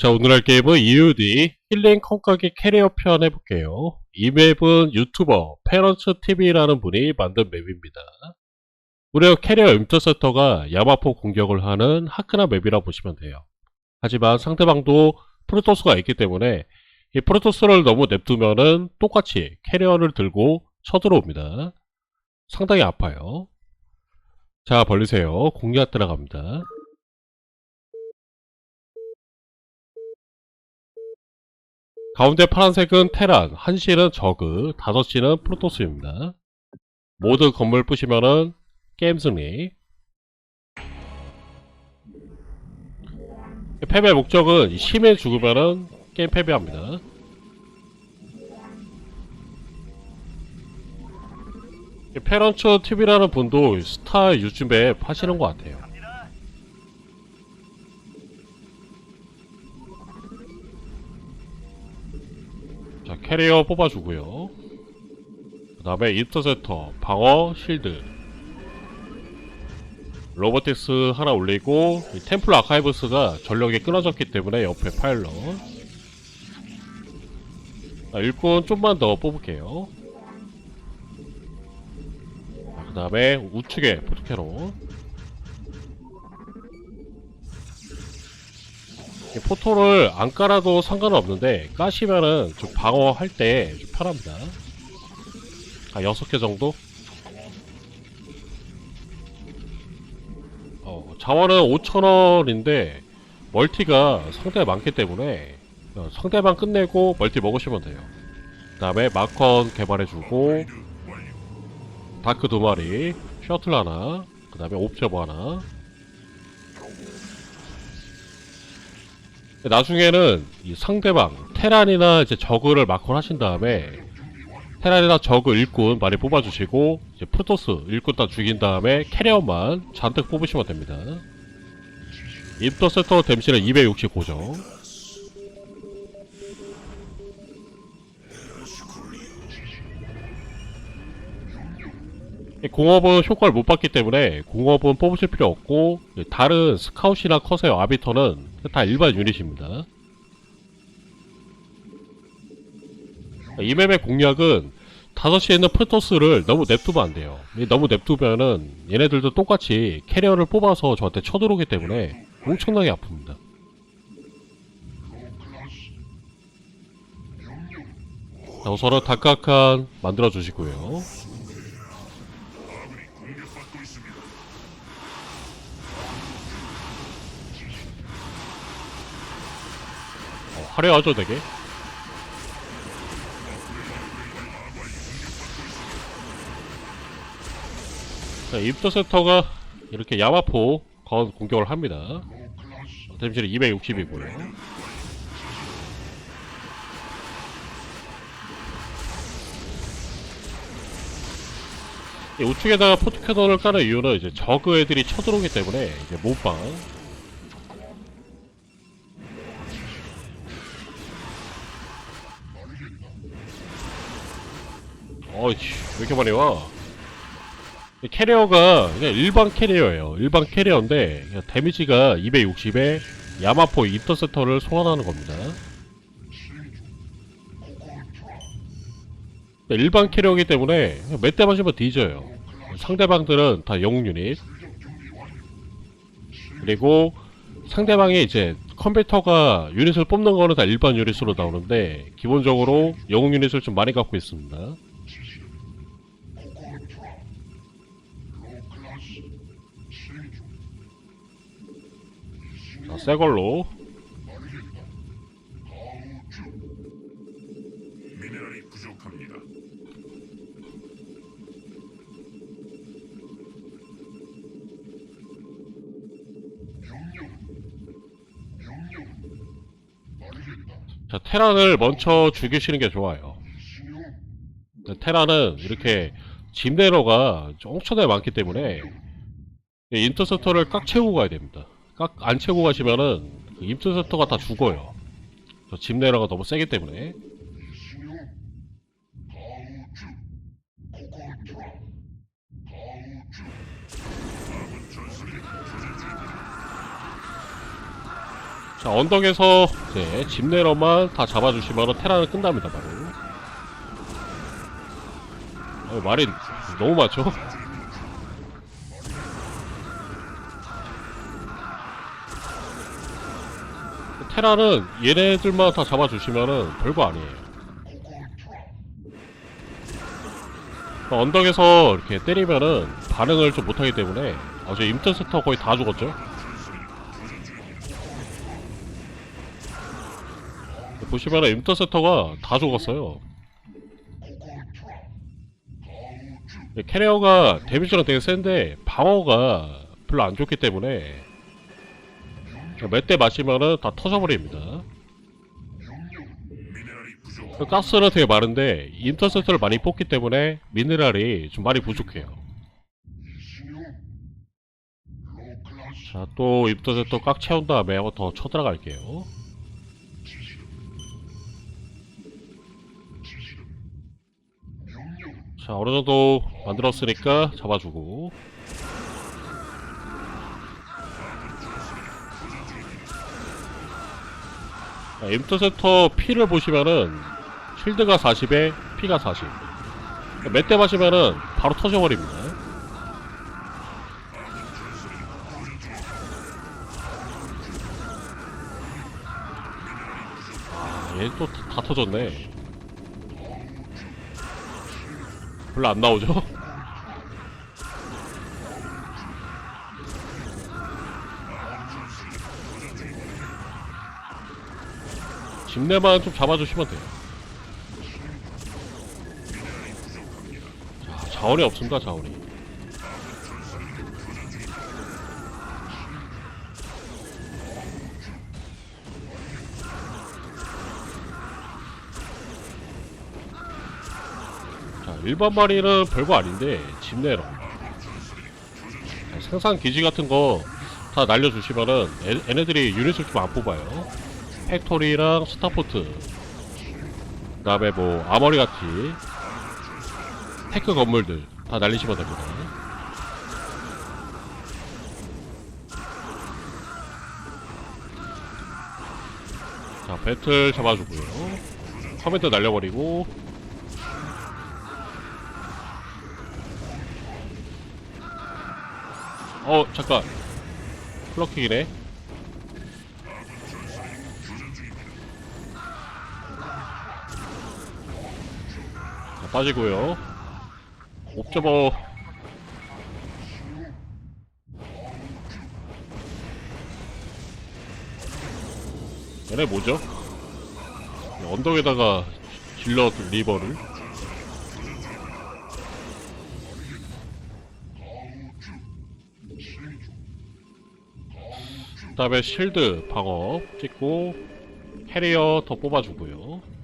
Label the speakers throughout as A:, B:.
A: 자, 오늘 할 게임은 EUD 힐링 콩가게 캐리어 편 해볼게요. 이 맵은 유튜버 페런츠 TV라는 분이 만든 맵입니다. 무려 캐리어 인터셉터가 야마포 공격을 하는 하크나 맵이라 보시면 돼요. 하지만 상대방도 프로토스가 있기 때문에 이 프로토스를 너무 냅두면은 똑같이 캐리어를 들고 쳐들어옵니다. 상당히 아파요. 자, 벌리세요. 공략 들어갑니다. 가운데 파란색은 테란, 1시는 저그, 5시는 프로토스입니다. 모두 건물 부시면은 게임 승리. 패배 목적은 심해 죽으면은 게임 패배합니다. 페런츠 TV라는 분도 스타 유튜브에 하시는 것 같아요. 자, 캐리어 뽑아주고요. 그 다음에 인터셉터, 방어, 실드. 로보틱스 하나 올리고, 이 템플 아카이브스가 전력이 끊어졌기 때문에 옆에 파일럿. 자, 일꾼 좀만 더 뽑을게요. 그 다음에 우측에 포트캐로. 포토를 안 깔아도 상관은 없는데 까시면은 좀 방어할 때 좀 편합니다. 아, 6개 정도? 어, 자원은 5천원인데 멀티가 상대가 많기 때문에 어, 상대방 끝내고 멀티 먹으시면 돼요. 그 다음에 마컨 개발해주고 다크 두 마리, 셔틀 하나, 그 다음에 옵저버 하나, 나중에는 이 상대방 테란이나 이제 저그를 마콘 하신 다음에 테란이나 저그 일꾼 많이 뽑아주시고 이제 프로토스 일꾼 다 죽인 다음에 캐리어만 잔뜩 뽑으시면 됩니다. 인터셉터 댐시는 260 고정. 공업은 효과를 못 받기 때문에 공업은 뽑으실 필요 없고 다른 스카웃이나 커세어 아비터는 다 일반 유닛입니다. 이 맵의 공략은 5시에 있는 프로토스를 너무 냅두면 안 돼요. 이 너무 냅두면은 얘네들도 똑같이 캐리어를 뽑아서 저한테 쳐들어오기 때문에 엄청나게 아픕니다. 자, 우선은 닭각한 만들어 주시고요. 화려하죠 되게. 자 입도 센터가 이렇게 야마포 건 공격을 합니다. 댐시는 260이고요. 이 우측에다가 포트캐논을 까는 이유는 이제 저그 애들이 쳐들어오기 때문에 이제 못방 어이씨 왜 이렇게 많이 와? 이 캐리어가 그냥 일반 캐리어예요. 일반 캐리어인데 데미지가 260에 야마포 인터셉터를 소환하는 겁니다. 일반 캐리어이기 때문에 몇 대 맞으면 뒤져요. 상대방들은 다 영웅 유닛. 그리고 상대방이 이제 컴퓨터가 유닛을 뽑는 거는 다 일반 유닛으로 나오는데 기본적으로 영웅 유닛을 좀 많이 갖고 있습니다. 새 걸로.
B: 미네랄이 부족합니다.
A: 자, 테란을 먼저 죽이시는 게 좋아요. 네, 테란은 이렇게 짐내러가 엄청나게 많기 때문에 이 인터셉터를 꽉 채우고 가야 됩니다. 꽉안 채우고 가시면은 그 인터셉터가 다 죽어요. 저 짐내러가 너무 세기 때문에. 자, 언덕에서 이제 집내러만 다 잡아주시면 테라는 끝납니다, 바로. 어, 말이 너무 많죠? 테라는 얘네들만 다 잡아주시면은 별거 아니에요. 언덕에서 이렇게 때리면은 반응을 좀 못하기 때문에 어제 임턴세터 거의 다 죽었죠? 보시면은 임턴세터가 다 죽었어요. 캐리어가 데미지가 되게 센데 방어가 별로 안 좋기 때문에 몇 대 마시면은 다 터져버립니다. 그 가스는 되게 많은데 인터셉터를 많이 뽑기 때문에 미네랄이 좀 많이 부족해요. 자, 또 인터셉터 꽉 채운 다음에 한번 더 쳐들어갈게요. 자, 어느 정도 만들었으니까 잡아주고. 자, 인터셉터 피를 보시면은 실드가 40에 피가 40. 몇대 마시면은 바로 터져버립니다. 아, 얘또 다 터졌네. 별로 안 나오죠? 집내만 좀 잡아주시면 돼요. 자, 자원이 없습니다, 자원이. 자, 일반 마리는 별거 아닌데, 집내로. 자, 생산 기지 같은 거 다 날려주시면은 애, 얘네들이 유닛을 좀 안 뽑아요. 팩토리랑 스타포트. 그 다음에 뭐 아머리 같이 테크 건물들 다 날리시면 됩니다. 자 배틀 잡아주고요. 커맨드 날려버리고. 어 잠깐. 플러킹이네 빠지고요. 옵저버. 얘네 뭐죠? 언덕에다가 질러 리버를. 그 다음에 실드 방어 찍고 캐리어 더 뽑아주고요.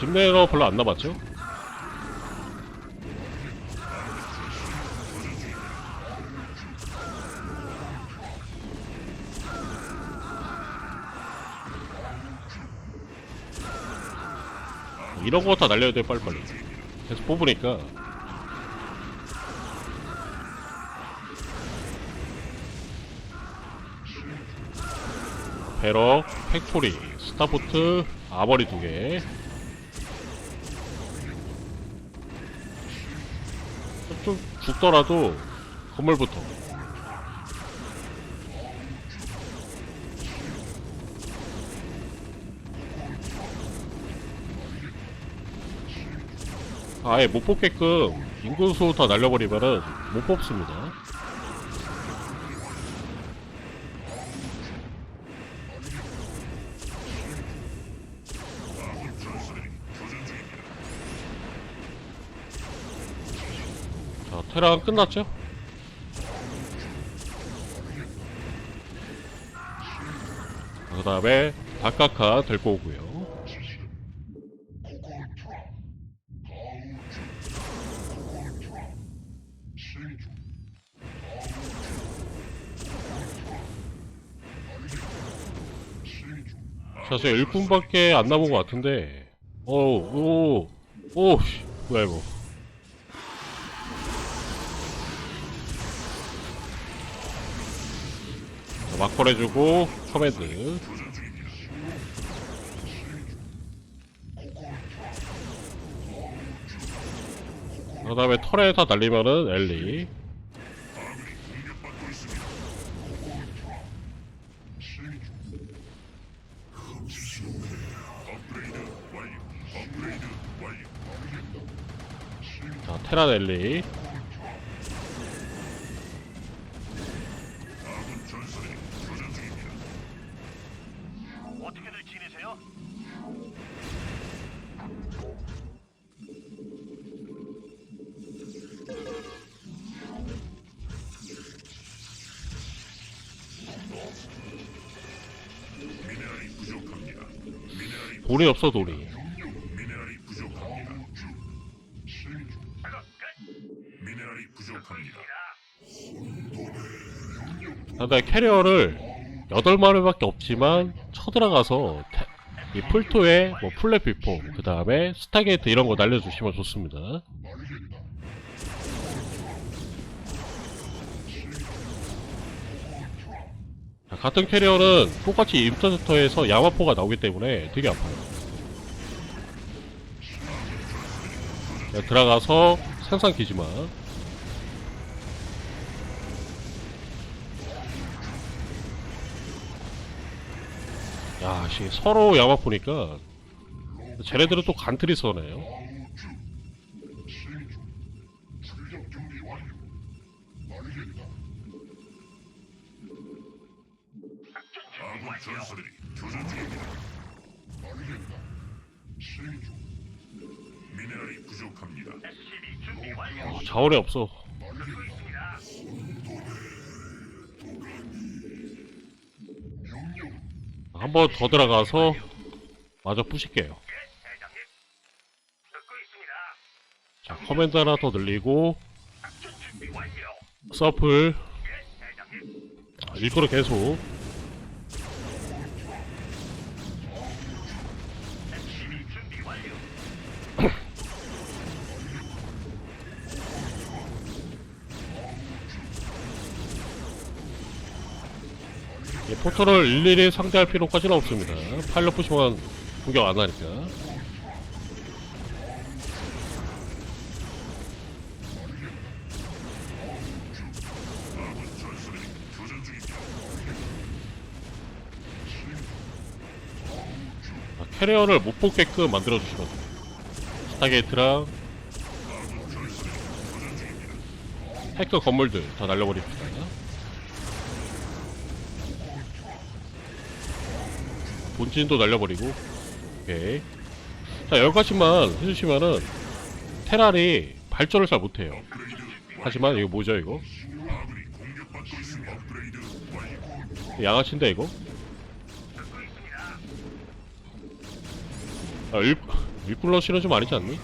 A: 자, 심내로 별로 안 남았죠? 이런 거 다 날려야 돼 빨리빨리 계속 뽑으니까 배럭, 팩토리, 스타포트, 아머리 두 개. 죽더라도 건물부터. 아예 못 뽑게끔 인구수 다 날려버리면은 못 뽑습니다. 테란 끝났죠? 그 다음에 바카카 데리고 오고요. 사실 1분밖에 안 남은 것 같은데, 오, 오, 오, 씨, 뭐야, 이거. 콜 해주고 커맨드. 그 다음에 털에다 날리면은 엘리. 자 테란 엘리 돈이 없어
B: 미네랄이 부족합니다. 미네랄이 부족합니다.
A: 근데 캐리어를 8마리밖에 없지만 쳐들어가서 태- 이 풀토에 뭐 플랫 비포 그 다음에 스타게이트 이런 거 날려주시면 좋습니다 같은 캐리어는 똑같이 인터셉터에서 야마포가 나오기 때문에 되게 아파요. 자, 들어가서 상상 기지마 야, 씨, 서로 야마 보니까. 쟤네들은 또 간틀이 써네요.
B: 전사들이 교전 중입니다. 미네랄이 부족합니다.
C: SCB 준비 완료.
A: 어, 자원이 없어.
C: 듣고 있습니다.
A: 한번 더 들어가서 마저 부실게요.
C: 예, 대장님. 듣고 있습니다.
A: 자, 커맨드 하나 더 늘리고
C: 작전 준비 완료.
A: 서플
C: 예, 대장님.
A: 아, 일부러 계속 이 포터를 일일이 상대할 필요까지는 없습니다. 파일럿 부시면 공격 안 하니까. 자, 캐리어를 못 보게끔 만들어주시면 돼요. 스타게이트랑 해커 건물들 다 날려버립시다. 본진도 날려버리고 오케이 자 여기까지만 해주시면은 테란이 발전을 잘 못해요 하지만 이거 뭐죠 이거. 양아치인데 이거. 아, 일, 일쿨러시는 좀 아니지
C: 않니?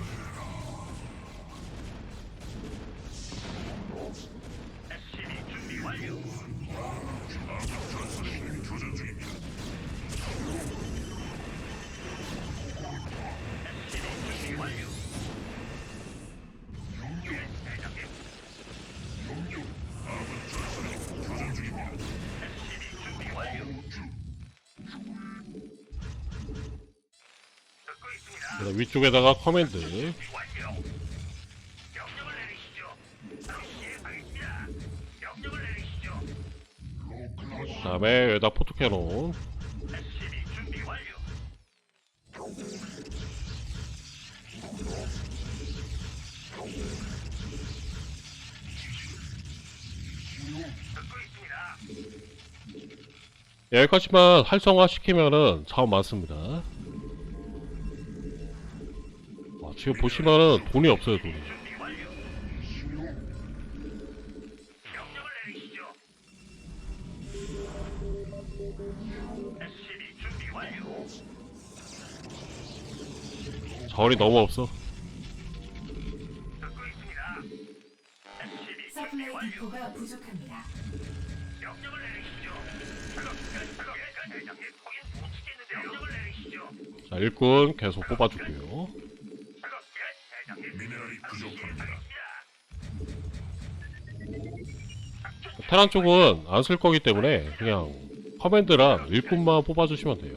C: 다. 명령을 내리시죠.
A: 그 다음에 여기다 포토캐논. 여기까지만 활성화 시키면은 자원 많습니다 지금 보시면은 돈이 없어요 돈이. 자원이 너무 없어
C: 듣고 있습니다. SCB 준비
D: 서플라이
C: 완료.
D: 디포가 부족합니다.
C: 명령을 내리시죠. 작업 끝. 작업 끝. 대장님, 거긴 못 치겠는데 명령을 내리시죠.
A: 자 일꾼 계속 뽑아줄게요 테란 쪽은 안 쓸 거기 때문에 그냥 커맨드랑 일꾼만 뽑아주시면 돼요.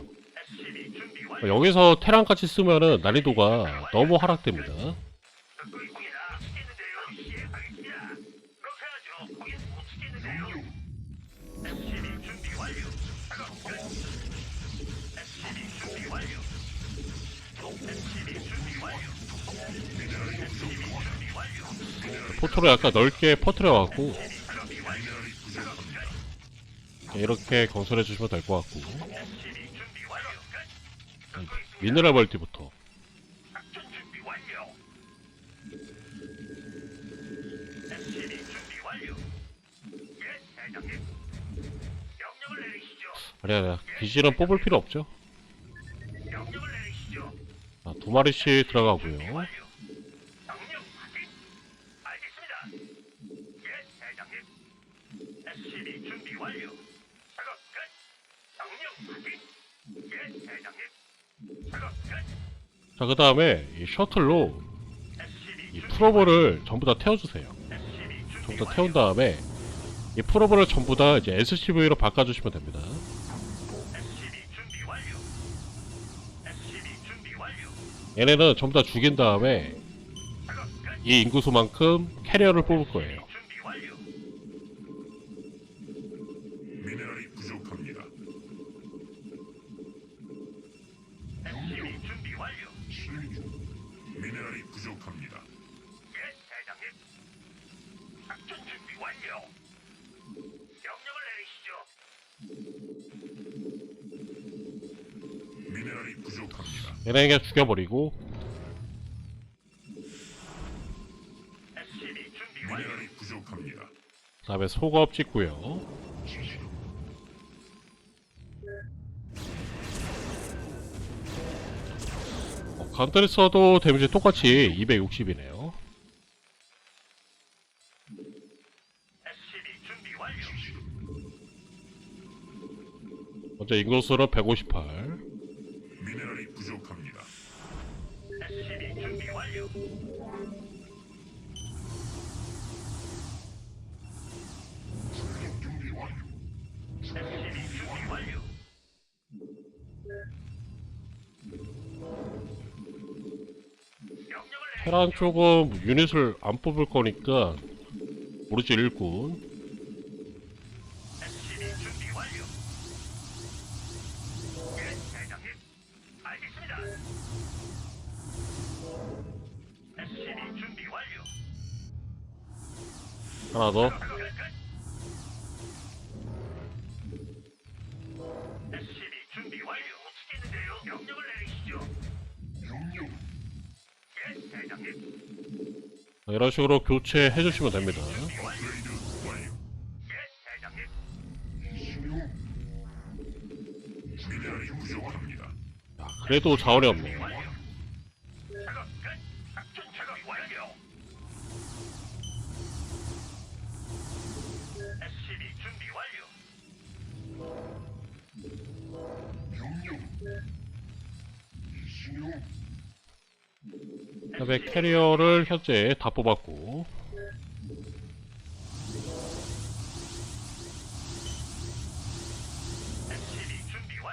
A: 여기서 테란같이 쓰면은 난이도가 너무 하락됩니다. 포토를 약간 넓게 퍼트려갖고. 이렇게 건설해 주시면 될 것 같고. 미네랄 멀티부터
C: 작전 준비 완료. SCB 준비 완료. 예, 대장님. 명령을 내리시죠.
A: 아니 아니 기지는 뽑을 필요 없죠. 자, 두 마리씩 들어가고요. 자 그 다음에 이 셔틀로 이 프로볼을 전부 다 태워주세요. 전부 다. 태운 다음에 이 프로볼을 전부 다 이제 SCV로 바꿔주시면 됩니다. 얘네는 전부 다 죽인 다음에. 이 인구수만큼 캐리어를 뽑을 거예요. 얘네 그냥 죽여버리고. 그 다음에 속업 찍고요. 어, 간단히 써도 데미지 똑같이 260이네요.
C: SCB 준비 완료.
A: 먼저 인구수는 158. 테란 쪽은 유닛을 안 뽑을 거니까
C: 준비 완료.
A: 하나 더. 이런 식으로 교체해 주시면 됩니다. 그래도 자원이 없네. 현재 다 뽑았고.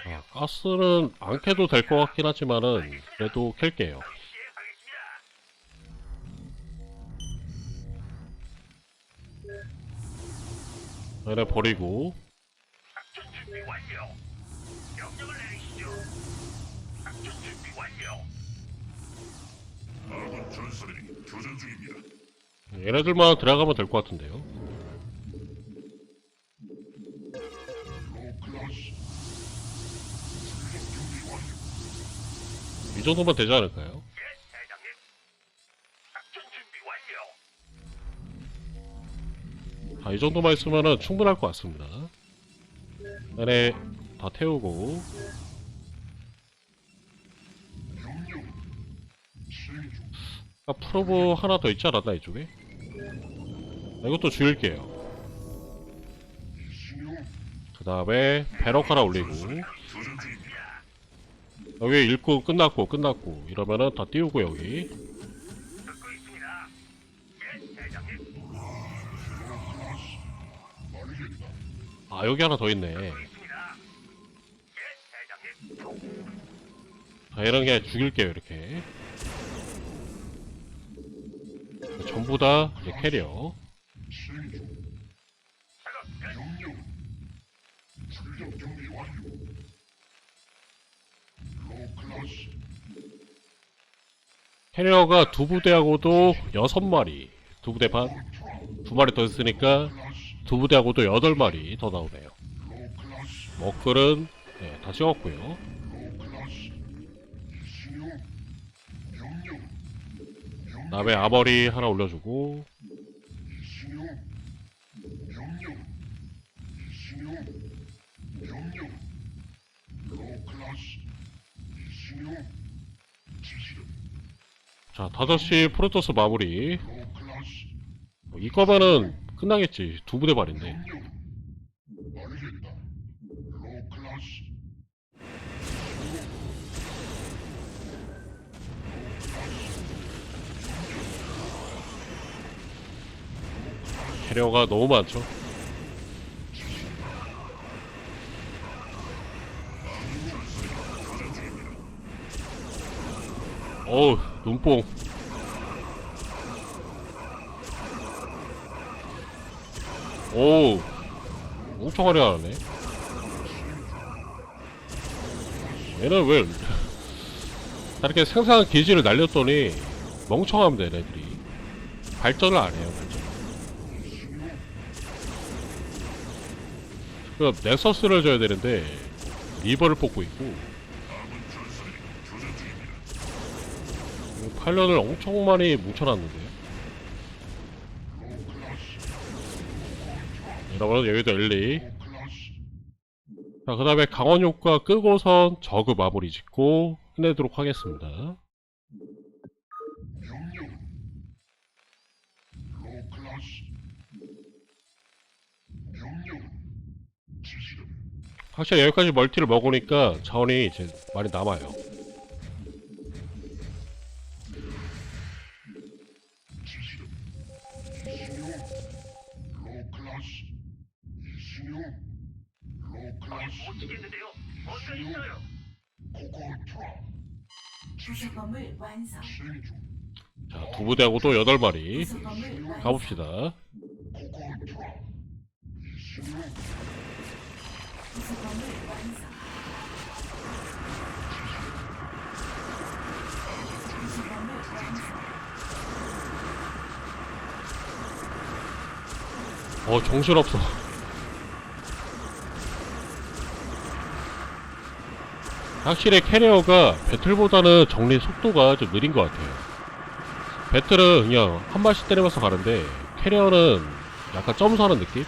A: 아, 가스는 안 캐도 될 것 같긴 하지만은 그래도 캘게요. 얘네 버리고
B: 교전 중입니다.
A: 얘네들만 들어가면 될 것 같은데요. 이 정도면 되지 않을까요?
C: 예.
A: 아, 이 정도만 있으면은 충분할 것 같습니다. 얘네 다 태우고. 아, 프로보 하나 더 있지 않았나 이쪽에? 아, 이것도 죽일게요. 그 다음에 배럭 하나 올리고. 여기 일꾼 끝났고 끝났고 이러면은 다 띄우고 여기. 아 여기 하나 더 있네. 자 이런 게 죽일게요 이렇게 전부 다 이제 캐리어. 캐리어가 두 부대하고도 여섯 마리 두 부대 반 두 마리 더 있으니까 두 부대하고도 여덟 마리 더 나오네요. 먹글은 네, 다 찍었고요 다음에 아머리 하나 올려주고. 자 5시 프로토스 마무리. 뭐 이거면은 끝나겠지. 두 부대 발인데 캐리어가 너무 많죠? 어우 눈뽕. 오우 엄청 화려하네. 얘는 왜 이렇게 생산한 기지를 날렸더니 멍청하면 돼 애들이. 발전을 안 해요 발전 그 넥서스를 줘야 되는데 리버를 뽑고 있고 팔년을 엄청 많이 뭉쳐놨는데요 여러분 여기도 엘리
B: 로 클래스.
A: 자, 그 다음에 강원 효과 끄고선 저그 마무리 짓고 끝내도록 하겠습니다. 확실히 여기까지 멀티를 먹으니까 자원이 이제 많이 남아요. 자, 두 부대하고도 8마리
D: 부수건물 완성.
A: 가봅시다. 어, 정신없어. 확실히 캐리어가 배틀보다는 정리 속도가 좀 느린 것 같아요. 배틀은 그냥 한 발씩 때리면서 가는데 캐리어는 약간 점수하는 느낌?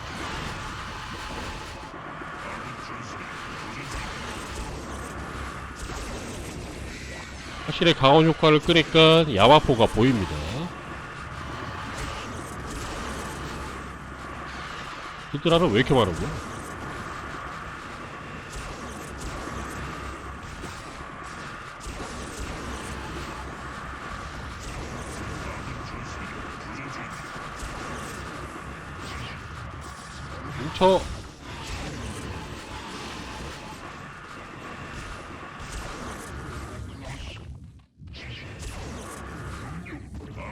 A: 확실히 강원 효과를 끄니까 야마포가 보입니다. 히드라는 왜 이렇게 많은 거야? 뭉쳐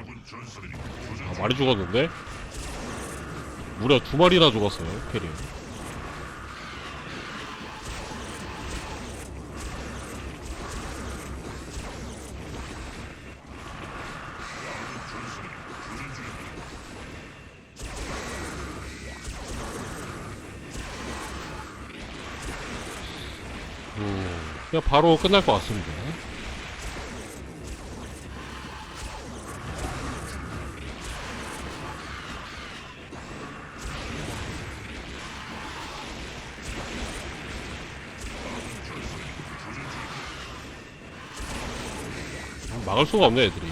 B: 아군 전사들이
A: 아, 많이 죽었는데? 무려 두 마리나 죽었어요, 캐리. 음, 그냥 바로 끝날 것 같습니다. 막을 수가 없네 애들이.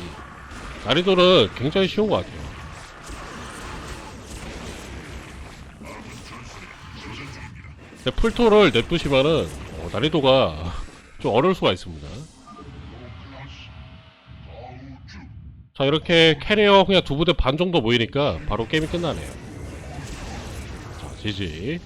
A: 난이도는 굉장히 쉬운 것 같아요. 근데 풀토를 냅두시면은 어, 난이도가 좀 어려울 수가 있습니다. 자 이렇게 캐리어 그냥 두 부대 반 정도 모이니까 바로 게임이 끝나네요. 자 지지